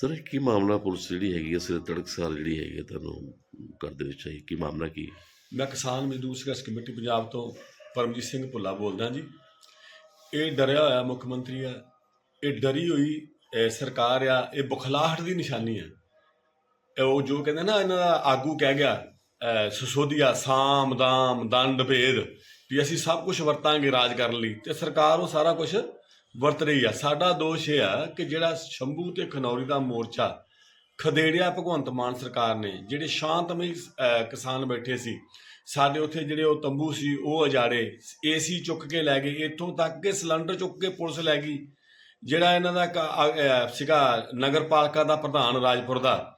Sir ਕੀ ਮਾਮਲਾ police ਜਿਹੜੀ ਹੈਗੀ ਹੈ ਸਿਰ ਤੜਕਸਾਰ ਜਿਹੜੀ ਹੈਗੀ ਹੈ ਤੁਹਾਨੂੰ ਘਰ ਦੇ ਵਿੱਚ ਆਈ। ਕੀ ਮਾਮਲਾ ਕੀ? ਹੈ? ਮੈਂ ਕਿਸਾਨ ਮਜ਼ਦੂਰ ਸੰਘਰਸ਼ ਕਮੇਟੀ ਪੰਜਾਬ ਤੋਂ ਪਰਮਜੀਤ ਸਿੰਘ ਭੁੱਲਾ ਬੋਲਦਾ ਜੀ। ਇਹ ਡਰਿਆ ਹੋਇਆ ਮੁੱਖ ਮੰਤਰੀ ਆ। ਇਹ ਡਰੀ ਹੋਈ ਅਹ, ਸਰਕਾਰ ਆ ਇਹ ਬੁਖਲਾਹਟ ਦੀ ਨਿਸ਼ਾਨੀ ਆ। ਇਹ ਉਹ ਜੋ ਕਹਿੰਦੇ ਨਾ ਇਹਨਾਂ ਦਾ ਆਗੂ ਕਹਿ ਗਿਆ ਅਹ, ਸਸੋਦੀਆ ਸਾਮ ਦਾਮ ਦੰਡ ਭੇਦ ਵੀ ਅਸੀਂ ਸਭ ਕੁਝ ਵਰਤਾਂਗੇ ਰਾਜ ਕਰਨ ਲਈ। ਤੇ ਸਰਕਾਰ ਉਹ ਸਾਰਾ ਕੁਝ ਵਰਤ ਰਹੀ ਆ। ਸਾਡਾ ਦੋਸ਼ ਇਹ ਆ ਕਿ ਜਿਹੜਾ ਸ਼ੰਭੂ ਤੇ ਖਨੌਰੀ ਦਾ ਮੋਰਚਾ ਖਦੇੜਿਆ ਭਗਵੰਤ ਮਾਨ ਸਰਕਾਰ ਨੇ ਜਿਹੜੇ ਸ਼ਾਂਤਮਈ ਕਿਸਾਨ ਬੈਠੇ ਸੀ ਸਾਡੇ ਉੱਥੇ ਜਿਹੜੇ ਉਹ ਤੰਬੂ ਸੀ ਉਹ ਅਜਾੜੇ ਏਸੀ ਚੁੱਕ ਕੇ ਲੈ ਗਏ। ਇੱਥੋਂ ਤੱਕ ਕਿ ਸਿਲੰਡਰ ਚੁੱਕ ਕੇ ਪੁਲਿਸ ਲੈ ਗਈ। ਜਿਹੜਾ ਇਹਨਾਂ ਦਾ ਕ- ਅ- ਅਹ, ਸੀਗਾ ਨਗਰਪਾਲਿਕਾ ਦਾ ਪ੍ਰਧਾਨ ਰਾਜਪੁਰ ਦਾ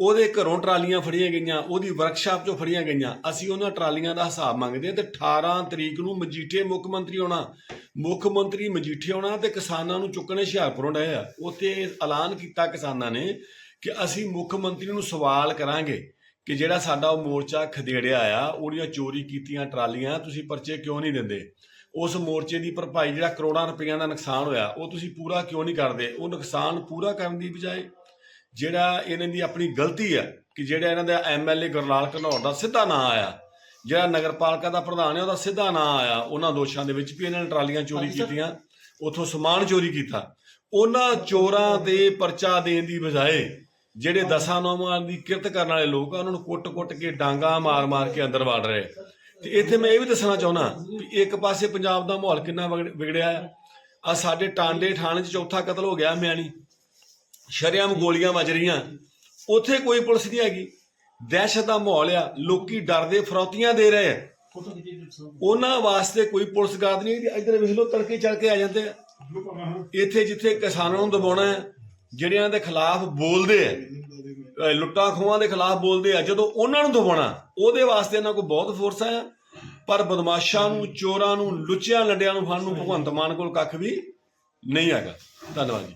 ਉਹਦੇ ਘਰੋਂ ਟਰਾਲੀਆਂ ਫੜੀਆਂ ਗਈਆਂ, ਉਹਦੀ ਵਰਕਸ਼ਾਪ 'ਚੋਂ ਫੜੀਆਂ ਗਈਆਂ। ਅਸੀਂ ਉਹਨਾਂ ਟਰਾਲੀਆਂ ਦਾ ਹਿਸਾਬ ਮੰਗਦੇ ਹਾਂ ਤੇ 18 ਤਰੀਕ ਨੂੰ ਮਜੀਠੇ ਮੁੱਖ ਮੰਤਰੀ ਆਉਣਾ। ਮੁੱਖ ਮੰਤਰੀ ਮਜੀਠੇ ਆਉਣਾ ਤੇ ਕਿਸਾਨਾਂ ਨੂੰ ਚੁੱਕਣੇ ਹੁਸ਼ਿਆਰਪੁਰੋਂ ਡਏ ਆ। ਉੱਥੇ ਐਲਾਨ ਕੀਤਾ ਕਿਸਾਨਾਂ ਨੇ ਕਿ ਅਸੀਂ ਮੁੱਖ ਮੰਤਰੀ ਨੂੰ ਸਵਾਲ ਕਰਾਂਗੇ ਕਿ ਜਿਹੜਾ ਸਾਡਾ ਉਹ ਮੋਰਚਾ ਖਦੇੜਿਆ ਆ, ਉਹਦੀਆਂ ਚੋਰੀ ਕੀਤੀਆਂ ਟਰਾਲੀਆਂ ਤੁਸੀਂ ਪਰਚੇ ਕਿਉਂ ਨਹੀਂ ਦਿੰਦੇ? ਉਸ ਮੋਰਚੇ ਦੀ ਭਰਪਾਈ ਜਿਹੜਾ ਕਰੋੜਾਂ ਰੁਪਈਆ ਦਾ ਨੁਕਸਾਨ ਹੋਇਆ, ਉਹ ਤੁਸੀਂ ਪੂਰਾ ਕਿਉਂ ਨਹੀਂ ਕਰਦੇ? ਉਹ ਨੁਕਸਾਨ ਪੂਰਾ ਕਰਨ ਦੀ ਬਜਾਏ ਜਿਹੜਾ ਇਹਨਾਂ ਦੀ ਆਪਣੀ ਗਲਤੀ ਹੈ ਕਿ ਜਿਹੜਾ ਇਹਨਾਂ ਦਾ ਐਮਐਲਏ ਗੁਰਲਾਲ ਘਨੌਰ ਦਾ ਸਿੱਧਾ ਨਾਂ ਆਇਆ ਜਿਹੜਾ ਨਗਰਪਾਲਿਕਾ ਦਾ ਪ੍ਰਧਾਨ ਹੈ ਉਹਦਾ ਸਿੱਧਾ ਨਾਂ ਆਇਆ ਉਹਨਾਂ ਦੋਸ਼ਾਂ ਦੇ ਵਿੱਚ ਵੀ ਇਹਨਾਂ ਨੇ ਟਰਾਲੀਆਂ ਚੋਰੀ ਕੀਤੀਆਂ ਉਥੋਂ ਸਮਾਨ ਚੋਰੀ ਕੀਤਾ। ਉਹਨਾਂ ਚੋਰਾਂ ਦੇ ਪਰਚਾ ਦੇਣ ਦੀ ਬਜਾਏ ਜਿਹੜੇ ਦਸਾਂ ਨੌਵਾਂ ਦੀ ਕਿਰਤ ਕਰਨ ਵਾਲੇ ਲੋਕ ਆ ਉਹਨਾਂ ਨੂੰ ਕੁੱਟ-ਕੁੱਟ ਕੇ ਡਾਂਗਾ ਮਾਰ-ਮਾਰ ਕੇ ਅੰਦਰ ਵਾੜ ਰਹੇ ਤੇ ਇੱਥੇ ਮੈਂ ਇਹ ਵੀ ਦੱਸਣਾ ਚਾਹੁੰਦਾ ਵੀ ਇੱਕ ਪਾਸੇ ਪੰਜਾਬ ਦਾ ਮਾਹੌਲ ਕਿੰਨਾ ਵਿਗੜ- ਵਿਗੜਿਆ ਆ। ਆ ਸਾਡੇ ਟਾਂਡੇ ਥਾਣੇ 'ਚ ਚੌਥਾ ਕਤਲ ਹੋ ਗਿਆ ਮਿਆਣੀ। ਸ਼ਰੇਆਮ ਗੋਲੀਆਂ ਵੱਜ ਰਹੀਆਂ। ਉੱਥੇ ਕੋਈ ਪੁਲਿਸ ਨਹੀਂ ਹੈਗੀ। ਦਹਿਸ਼ਤ ਦਾ ਮਾਹੌਲ ਆ। ਲੋਕੀ ਡਰਦੇ, ਫਰੌਤੀਆਂ ਦੇ ਰਹੇ ਆ। ਉਹਨਾਂ ਵਾਸਤੇ ਕੋਈ ਪੁਲਿਸ ਗਾਰਡ ਨਹੀਂ ਇੱਧਰ ਵੇਖ ਲਓ, ਤੜਕੇ ਚੜ ਕੇ ਆ ਜਾਂਦੇ ਆ। ਇੱਥੇ ਜਿੱਥੇ ਕਿਸਾਨਾਂ ਨੂੰ ਦਬਾਉਣਾ ਹੈ, ਜਿਹੜਿਆਂ ਦੇ ਖਿਲਾਫ ਬੋਲਦੇ ਆ ਲੁੱਟਾਂ ਖੋਹਾਂ ਦੇ ਖਿਲਾਫ ਬੋਲਦੇ ਆ, ਜਦੋਂ ਉਹਨਾਂ ਨੂੰ ਦਬਾਉਣਾ, ਉਹਦੇ ਵਾਸਤੇ ਇਹਨਾਂ ਕੋਲ ਬਹੁਤ ਫੋਰਸ ਆ। ਪਰ ਬਦਮਾਸ਼ਾਂ ਨੂੰ, ਚੋਰਾਂ ਨੂੰ, ਲੁੱਚਿਆਂ ਲੰਡਿਆਂ ਨੂੰ ਫੜਨ ਨੂੰ ਭਗਵੰਤ ਮਾਨ ਕੋਲ ਕੱਖ ਵੀ ਨਹੀਂ ਹੈਗਾ। ਧੰਨਵਾਦ ਜੀ।